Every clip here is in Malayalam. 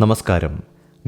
നമസ്കാരം.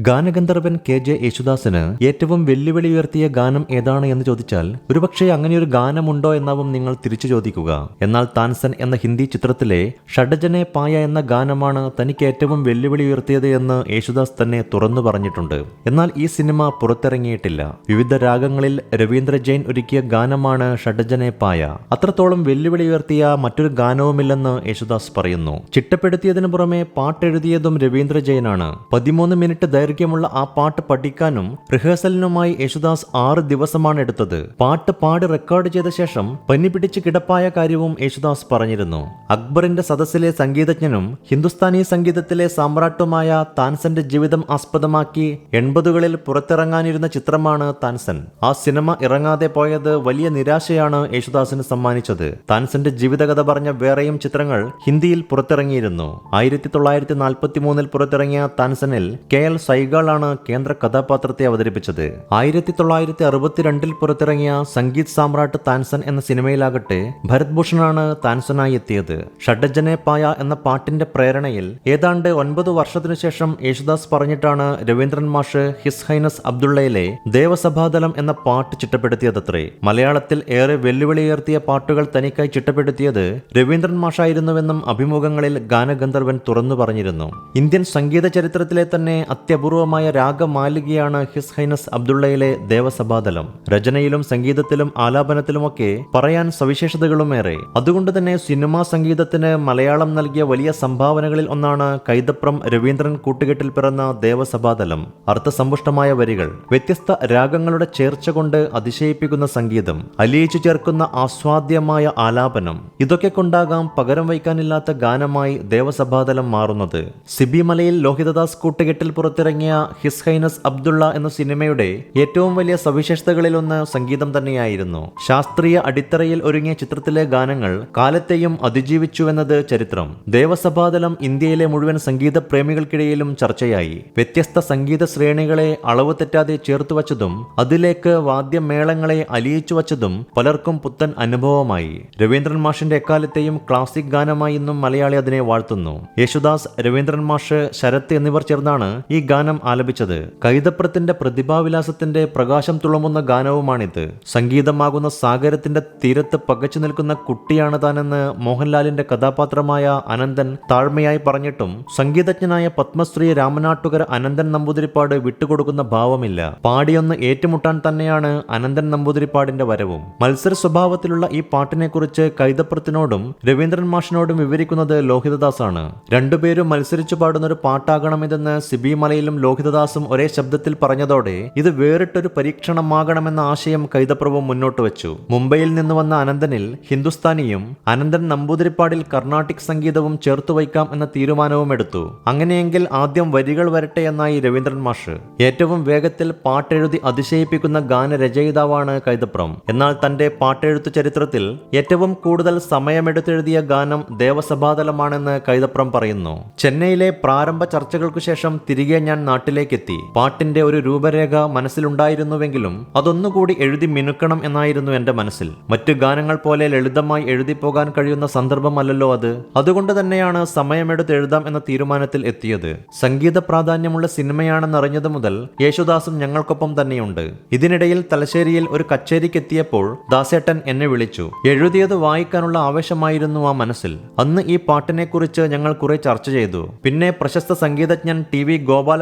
ഗാനഗന്ധർവൻ കെ ജെ യേശുദാസിന് ഏറ്റവും വെല്ലുവിളി ഉയർത്തിയ ഗാനം ഏതാണ് എന്ന് ചോദിച്ചാൽ ഒരുപക്ഷെ അങ്ങനെയൊരു ഗാനമുണ്ടോ എന്നാവും നിങ്ങൾ തിരിച്ചു ചോദിക്കുക. എന്നാൽ താൻസൻ എന്ന ഹിന്ദി ചിത്രത്തിലെ ഷഡജനെ പായ എന്ന ഗാനമാണ് തനിക്ക് ഏറ്റവും വെല്ലുവിളി ഉയർത്തിയത് എന്ന് യേശുദാസ് തന്നെ തുറന്നു പറഞ്ഞിട്ടുണ്ട്. എന്നാൽ ഈ സിനിമ പുറത്തിറങ്ങിയിട്ടില്ല. വിവിധ രാഗങ്ങളിൽ രവീന്ദ്ര ജെയിൻ ഒരുക്കിയ ഗാനമാണ് ഷഡജനെ പായ. അത്രത്തോളം വെല്ലുവിളി ഉയർത്തിയ മറ്റൊരു ഗാനവുമില്ലെന്ന് യേശുദാസ് പറയുന്നു. ചിട്ടപ്പെടുത്തിയതിനു പുറമെ പാട്ടെഴുതിയതും രവീന്ദ്ര ജെയിനാണ്. പതിമൂന്ന് മിനിറ്റ് ദൈർഘ്യമുള്ള ആ പാട്ട് പഠിക്കാനും റിഹേഴ്സലിനുമായി യേശുദാസ് ആറ് ദിവസമാണ് എടുത്തത്. പാട്ട് പാടി റെക്കോർഡ് ചെയ്ത ശേഷം പനി പിടിച്ച് കിടപ്പായ കാര്യവും യേശുദാസ് പറഞ്ഞിരുന്നു. അക്ബറിന്റെ സദസ്സിലെ സംഗീതജ്ഞനും ഹിന്ദുസ്ഥാനി സംഗീതത്തിലെ സാമ്രാട്ടുമായ താൻസന്റെ ജീവിതം ആസ്പദമാക്കി എൺപതുകളിൽ പുറത്തിറങ്ങാനിരുന്ന ചിത്രമാണ് താൻസൻ. ആ സിനിമ ഇറങ്ങാതെ പോയത് വലിയ നിരാശയാണ് യേശുദാസിന് സമ്മാനിച്ചത്. താൻസന്റെ ജീവിതകഥ പറഞ്ഞ വേറെയും ചിത്രങ്ങൾ ഹിന്ദിയിൽ പുറത്തിറങ്ങിയിരുന്നു. ആയിരത്തി തൊള്ളായിരത്തി നാൽപ്പത്തി മൂന്നിൽ പുറത്തിറങ്ങിയ താൻസനിൽ കെ എൽ സൈഗാളാണ് കേന്ദ്ര കഥാപാത്രത്തെ അവതരിപ്പിച്ചത്. ആയിരത്തി തൊള്ളായിരത്തി അറുപത്തിരണ്ടിൽ പുറത്തിറങ്ങിയ സംഗീത് സാമ്രാട്ട് താൻസൻ എന്ന സിനിമയിലാകട്ടെ ഭരത് ഭൂഷണാണ് താൻസനായി എത്തിയത്. ഷഡജനെ പായ എന്ന പാട്ടിന്റെ പ്രേരണയിൽ ഏതാണ്ട് ഒൻപത് വർഷത്തിനു ശേഷം യേശുദാസ് പറഞ്ഞിട്ടാണ് രവീന്ദ്രൻ മാഷ് ഹിസ് ഹൈനസ് അബ്ദുള്ളയിലെ ദേവസഭാതലം എന്ന പാട്ട് ചിട്ടപ്പെടുത്തിയതത്രേ. മലയാളത്തിൽ ഏറെ വെല്ലുവിളിയേർത്തിയ പാട്ടുകൾ തനിക്കായി ചിട്ടപ്പെടുത്തിയത് രവീന്ദ്രൻ മാഷായിരുന്നുവെന്നും അഭിമുഖങ്ങളിൽ ഗാനഗന്ധർവൻ തുറന്നു പറഞ്ഞിരുന്നു. ഇന്ത്യൻ സംഗീത ചരിത്രത്തിലെ തന്നെ അത്യപൂർവമായ രാഗമാലികയാണ് ഹിസ് ഹൈനസ് അബ്ദുള്ളയിലെ ദേവസഭാതലം. രചനയിലും സംഗീതത്തിലും ആലാപനത്തിലുമൊക്കെ പറയാൻ സവിശേഷതകളുമേറെ. അതുകൊണ്ട് തന്നെ സിനിമാ സംഗീതത്തിന് മലയാളം നൽകിയ വലിയ സംഭാവനകളിൽ ഒന്നാണ് കൈതപ്രം രവീന്ദ്രൻ കൂട്ടുകെട്ടിൽ പിറന്ന ദേവസഭാതലം. അർത്ഥസമ്പുഷ്ടമായ വരികൾ വ്യത്യസ്ത രാഗങ്ങളുടെ ചേർച്ച കൊണ്ട് അതിശയിപ്പിക്കുന്ന സംഗീതം അലിയിച്ചു ചേർക്കുന്ന ആസ്വാദ്യമായ ആലാപനം. ഇതൊക്കെ കൊണ്ടാകാം പകരം വയ്ക്കാനില്ലാത്ത ഗാനമായി ദേവസഭാതലം മാറുന്നത്. സിബി മലയിൽ ലോഹിതദാസ് കൂട്ടുകെട്ടിൽ പുറത്തിറങ്ങിയ ഹിസ് ഹൈനസ് അബ്ദുള്ള എന്ന സിനിമയുടെ ഏറ്റവും വലിയ സവിശേഷതകളിലൊന്ന് സംഗീതം തന്നെയായിരുന്നു. ശാസ്ത്രീയ അടിത്തറയിൽ ഒരുങ്ങിയ ചിത്രത്തിലെ ഗാനങ്ങൾ കാലത്തെയും അതിജീവിച്ചുവെന്നത് ചരിത്രം. ദേവസഭാതലം ഇന്ത്യയിലെ മുഴുവൻ സംഗീത പ്രേമികൾക്കിടയിലും ചർച്ചയായി. വ്യത്യസ്ത സംഗീത ശ്രേണികളെ അളവ് തെറ്റാതെ ചേർത്തു വച്ചതും അതിലേക്ക് വാദ്യമേളങ്ങളെ അലിയിച്ചു വച്ചതും പലർക്കും പുത്തൻ അനുഭവമായി. രവീന്ദ്രൻ മാഷിന്റെ എക്കാലത്തെയും ക്ലാസിക് ഗാനമായി ഇന്നും മലയാളി അതിനെ വാഴ്ത്തുന്നു. യേശുദാസ് രവീന്ദ്രൻ മാഷ് ശരത് എന്നിവർ ചേർന്നാണ് ഈ ഗാനം ആലപിച്ചത് കൈതപ്രത്തിന്റെ പ്രതിഭാവിലാസത്തിന്റെ പ്രകാശം തുളമുന്ന ഗാനവുമാണിത്. സംഗീതമാകുന്ന സാഗരത്തിന്റെ തീരത്ത് പകച്ചു നിൽക്കുന്ന കുട്ടിയാണ് താനെന്ന് മോഹൻലാലിന്റെ കഥാപാത്രമായ അനന്തൻ താഴ്മയായി പറഞ്ഞിട്ടും സംഗീതജ്ഞനായ പത്മശ്രീ രാമനാട്ടുകർ അനന്തൻ നമ്പൂതിരിപ്പാട് വിട്ടുകൊടുക്കുന്ന ഭാവമില്ല. പാടിയൊന്ന് ഏറ്റുമുട്ടാൻ തന്നെയാണ് അനന്തൻ നമ്പൂതിരിപ്പാടിന്റെ വരവും. മത്സര സ്വഭാവത്തിലുള്ള ഈ പാട്ടിനെക്കുറിച്ച് കൈതപ്രത്തിനോടും രവീന്ദ്രൻ മാഷിനോടും വിവരിക്കുന്നത് ലോഹിതദാസാണ്. രണ്ടുപേരും മത്സരിച്ചു പാടുന്ന ഒരു പാട്ടാകണമെന്ന് സിബി മലയിലും ലോഹിതദാസും ഒരേ ശബ്ദത്തിൽ പറഞ്ഞതോടെ ഇത് വേറിട്ടൊരു പരീക്ഷണമാകണമെന്ന ആശയം കൈതപ്രഭു മുന്നോട്ട് വെച്ചു. മുംബൈയിൽ നിന്ന് വന്ന അനന്തനിൽ ഹിന്ദുസ്ഥാനിയും അനന്തൻ നമ്പൂതിരിപ്പാടിൽ കർണാട്ടിക് സംഗീതവും ചേർത്തു വയ്ക്കാം എന്ന തീരുമാനവും എടുത്തു. അങ്ങനെയെങ്കിൽ ആദ്യം വരികൾ വരട്ടെ എന്നായി രവീന്ദ്രൻ മാഷ്. ഏറ്റവും വേഗത്തിൽ പാട്ടെഴുതി അതിശയിപ്പിക്കുന്ന ഗാനരചയിതാവാണ് കൈതപ്രം. എന്നാൽ തന്റെ പാട്ടെഴുത്തു ചരിത്രത്തിൽ ഏറ്റവും കൂടുതൽ സമയമെടുത്തെഴുതിയ ഗാനം ദേവസഭാതലമാണെന്ന് കൈതപ്രം പറയുന്നു. ചെന്നൈയിലെ പ്രാരംഭ ചർച്ചകൾക്കു ശേഷം തിരികെ ഞാൻ നാട്ടിലേക്കെത്തി. പാട്ടിന്റെ ഒരു രൂപരേഖ മനസ്സിലുണ്ടായിരുന്നുവെങ്കിലും അതൊന്നുകൂടി എഴുതി മിനുക്കണം എന്നായിരുന്നു എന്റെ മനസ്സിൽ. മറ്റു ഗാനങ്ങൾ പോലെ ലളിതമായി എഴുതി പോകാൻ കഴിയുന്ന സന്ദർഭമല്ലല്ലോ അത്. അതുകൊണ്ട് തന്നെയാണ് സമയമെടുത്ത് എഴുതാം എന്ന തീരുമാനത്തിൽ എത്തിയത്. സംഗീത പ്രാധാന്യമുള്ള സിനിമയാണെന്നറിഞ്ഞത് മുതൽ യേശുദാസും ഞങ്ങൾക്കൊപ്പം തന്നെയുണ്ട്. ഇതിനിടയിൽ തലശ്ശേരിയിൽ ഒരു കച്ചേരിക്കെത്തിയപ്പോൾ ദാസേട്ടൻ എന്നെ വിളിച്ചു. എഴുതിയത് വായിക്കാനുള്ള ആവേശമായിരുന്നു ആ മനസ്സിൽ. അന്ന് ഈ പാട്ടിനെക്കുറിച്ച് ഞങ്ങൾ കുറെ ചർച്ച ചെയ്തു. പിന്നെ പ്രശസ്ത സംഗീതജ്ഞൻ ടി വി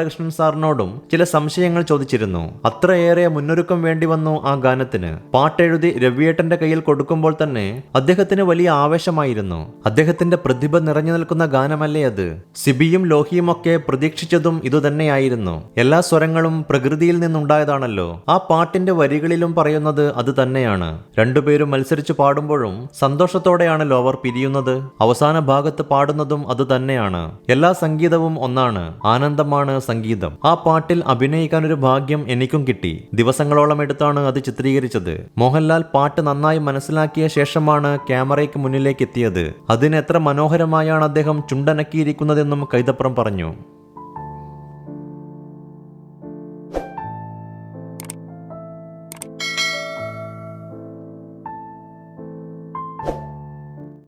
സാറിനോടും ചില സംശയങ്ങൾ ചോദിച്ചിരുന്നു. അത്രയേറെ മുന്നൊരുക്കം വേണ്ടി വന്നു ആ ഗാനത്തിന്. പാട്ടെഴുതി രവിയേട്ടന്റെ കയ്യിൽ കൊടുക്കുമ്പോൾ തന്നെ അദ്ദേഹത്തിന് വലിയ ആവേശമായിരുന്നു. അദ്ദേഹത്തിന്റെ പ്രതിഭ നിറഞ്ഞു നിൽക്കുന്ന ഗാനമല്ലേ അത്? സിബിയും ലോഹിയും ഒക്കെ പ്രതീക്ഷിച്ചതും ഇതുതന്നെയായിരുന്നു. എല്ലാ സ്വരങ്ങളും പ്രകൃതിയിൽ നിന്നുണ്ടായതാണല്ലോ. ആ പാട്ടിന്റെ വരികളിലും പറയുന്നത് അത് തന്നെയാണ്. രണ്ടുപേരും മത്സരിച്ച് പാടുമ്പോഴും സന്തോഷത്തോടെയാണ് ലോവർ പിരിയുന്നത്. അവസാന ഭാഗത്ത് പാടുന്നതും അത് തന്നെയാണ്. എല്ലാ സംഗീതവും ഒന്നാണ്. ആനന്ദമാണ് സംഗീതം ആ പാട്ടിൽ അഭിനയിക്കാൻ ഒരു ഭാഗ്യം എനിക്കും കിട്ടി. ദിവസങ്ങളോളം എടുത്താണ് അത് ചിത്രീകരിച്ചത്. മോഹൻലാൽ പാട്ട് നന്നായി മനസ്സിലാക്കിയ ശേഷമാണ് ക്യാമറയ്ക്ക് മുന്നിലേക്ക് എത്തിയത്. അതിന് എത്ര മനോഹരമായാണ് അദ്ദേഹം ചുണ്ടനക്കിയിരിക്കുന്നതെന്നും കൈതപ്രം പറഞ്ഞു.